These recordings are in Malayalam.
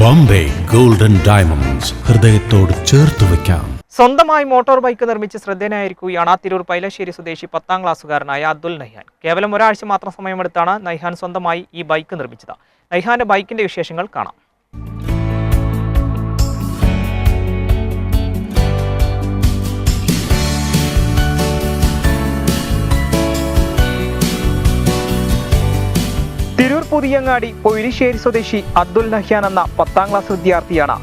ബോംബെ ഗോൾഡൻ ഡയമണ്ട്സ് ഹൃദയത്തോട് ചേർത്ത് വയ്ക്കാം. സ്വന്തമായി മോട്ടോർ ബൈക്ക് നിർമ്മിച്ച് ശ്രദ്ധേയനായിരിക്കുകയാണ് തിരൂർ പൈലശ്ശേരി സ്വദേശി പത്താം ക്ലാസ്സുകാരനായ അബ്ദുൽ നൈഹാൻ കേവലം ഒരാഴ്ച മാത്രം സമയമെടുത്താണ് നൈഹാൻ സ്വന്തമായി ഈ ബൈക്ക് നിർമ്മിച്ചത്. നൈഹാന്റെ ബൈക്കിന്റെ വിശേഷങ്ങൾ കാണാം. പുതിയങ്ങാടി പൊയിലിശ്ശേരി സ്വദേശി അബ്ദുൽ നഹ്യാൻ എന്ന പത്താം ക്ലാസ് വിദ്യാർത്ഥിയാണ്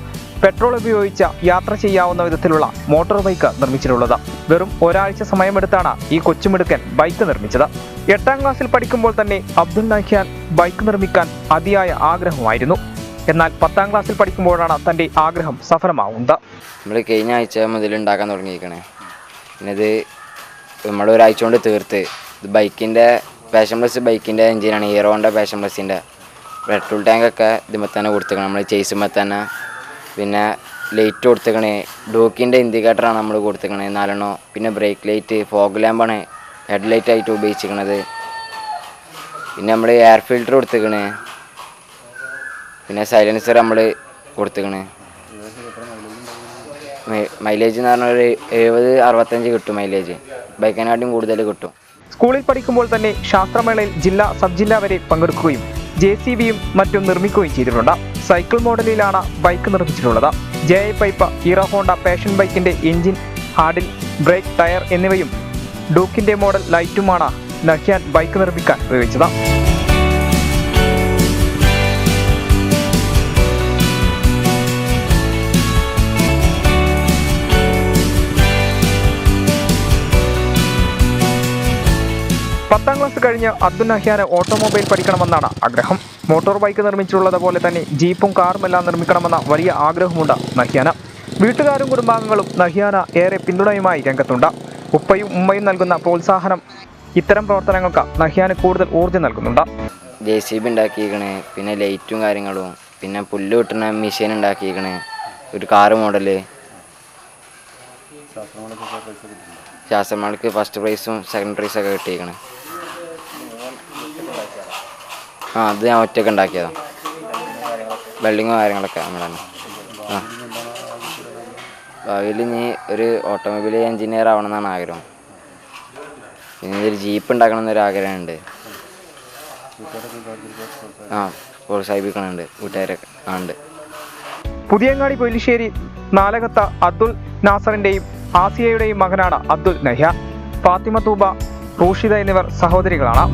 പെട്രോൾ ഉപയോഗിച്ച് യാത്ര ചെയ്യാവുന്ന വിധത്തിലുള്ള മോട്ടോർ ബൈക്ക് നിർമ്മിച്ചിട്ടുള്ളത്. വെറും ഒരാഴ്ച സമയമെടുത്താണ് ഈ കൊച്ചുമിടുക്കൻ ബൈക്ക് നിർമ്മിച്ചത്. എട്ടാം ക്ലാസ്സിൽ പഠിക്കുമ്പോൾ തന്നെ അബ്ദുൽ നഹ്യാൻ ബൈക്ക് നിർമ്മിക്കാൻ അതിയായ ആഗ്രഹമായിരുന്നു. എന്നാൽ പത്താം ക്ലാസ്സിൽ പഠിക്കുമ്പോഴാണ് തന്റെ ആഗ്രഹം സഫലമാവുന്നത്. നമ്മൾ കഴിഞ്ഞ ആഴ്ച മുതൽ ഉണ്ടാക്കാൻ തുടങ്ങിയിരിക്കണേ. ഇത് നമ്മൾ ഒരാഴ്ച കൊണ്ട് തീർത്ത് ബൈക്കിന്റെ പാഷൻ പ്ലസ് ബൈക്കിന്റെ എഞ്ചിനാണ് ഹീറോന്റെ പാഷൻ പ്ലസിന്റെ പെട്രോൾ ടാങ്കൊക്കെ ഇതുമ്പോൾ തന്നെ കൊടുത്തേക്കണം. നമ്മൾ ചെയ്സുമ്പോൾ തന്നെ പിന്നെ ലൈറ്റ് കൊടുത്തേക്കണേ. ഡോക്കിന്റെ ഇൻഡിക്കേറ്ററാണ് നമ്മൾ കൊടുത്തേക്കണേ. നാലെണ്ണോ. പിന്നെ ബ്രേക്ക് ലൈറ്റ് ഫോഗ് ലാമ്പാണ് ഹെഡ് ലൈറ്റ് ആയിട്ട് ഉപയോഗിച്ചിരിക്കണത്. പിന്നെ നമ്മൾ എയർ ഫിൽറ്റർ കൊടുത്തേക്കണേ. പിന്നെ സൈലൻസർ നമ്മൾ കൊടുത്തേക്കണേ. മൈലേജ് എന്ന് പറഞ്ഞാൽ ഒരു എഴുപത് അറുപത്തഞ്ച് കിട്ടും മൈലേജ് ബൈക്കിനെക്കാട്ടും കൂടുതൽ കിട്ടും. സ്കൂളിൽ പഠിക്കുമ്പോൾ തന്നെ ശാസ്ത്രമേളയിൽ ജില്ലാ സബ് ജില്ല വരെ പങ്കെടുക്കുകയും ജെ സി ബിയും മറ്റും നിർമ്മിക്കുകയും ചെയ്തിട്ടുണ്ട്. സൈക്കിൾ മോഡലിലാണ് bike നിർമ്മിച്ചിട്ടുള്ളത്. J I pipe hero honda passion ബൈക്കിന്റെ എഞ്ചിൻ ഹാർഡിൽ ബ്രേക്ക് ടയർ എന്നിവയും ഡൂക്കിന്റെ മോഡൽ ലൈറ്റുമാണ് നഹ്യാൻ ബൈക്ക് നിർമ്മിക്കാൻ ഉപയോഗിച്ചത്. പത്താം ക്ലാസ് കഴിഞ്ഞ് അബ്ദുൽ നഹ്യാന് ഓട്ടോമൊബൈൽ പഠിക്കണമെന്നാണ് ആഗ്രഹം. മോട്ടോർ ബൈക്ക് നിർമ്മിച്ചിട്ടുള്ളത് പോലെ തന്നെ ജീപ്പും കാറും എല്ലാം നിർമ്മിക്കണമെന്ന വലിയ ആഗ്രഹമുണ്ട് നഹ്യാന്. വീട്ടുകാരും കുടുംബാംഗങ്ങളും നഹ്യാന ഏറെ പിന്തുണയുമായി രംഗത്തുണ്ട്. ഉപ്പയും ഉമ്മയും നൽകുന്ന പ്രോത്സാഹനം ഇത്തരം പ്രവർത്തനങ്ങൾക്ക് നഹ്യാന് കൂടുതൽ ഊർജം നൽകുന്നുണ്ട്. ജെ സി ബി ഉണ്ടാക്കിയിരിക്കണ് പിന്നെ ലൈറ്റും കാര്യങ്ങളും പിന്നെ പുല്ല് കിട്ടുന്ന മെഷീൻ ഉണ്ടാക്കിയിരിക്കണ് ഒരു കാറ് മോഡൽ. ശാസ്ത്രമേളക്ക് ഫസ്റ്റ് പ്രൈസും സെക്കൻഡ് പ്രൈസൊക്കെ കിട്ടിയിരിക്കണേ. ആ അത് ഞാൻ ഒറ്റയ്ക്ക് ഉണ്ടാക്കിയതാണ് വെൽഡിങ്ങും കാര്യങ്ങളൊക്കെ നമ്മൾ തന്നെ. ആ. ഭാവിയിൽ ഇനി ഒരു ഓട്ടോമൊബൈൽ എഞ്ചിനീയർ ആവണം എന്നാണ് ആഗ്രഹം. പിന്നെ ഒരു ജീപ്പ് ഉണ്ടാക്കണം എന്നൊരു ആഗ്രഹമുണ്ട്. ആ പ്രോത്സാഹിപ്പിക്കണുണ്ട്. കൂട്ടുകാരൊക്കെ ഉണ്ട് പുതിയങ്ങാടി പൊലിശ്ശേരി നാലകത്ത അബ്ദുൽ നാസറിന്റെയും ആസിയയുടെയും മകനാണ് അബ്ദുൽ നഹ്യ. ഫാത്തിമ തൂബ റൂഷിദ എന്നിവർ സഹോദരികളാണ്.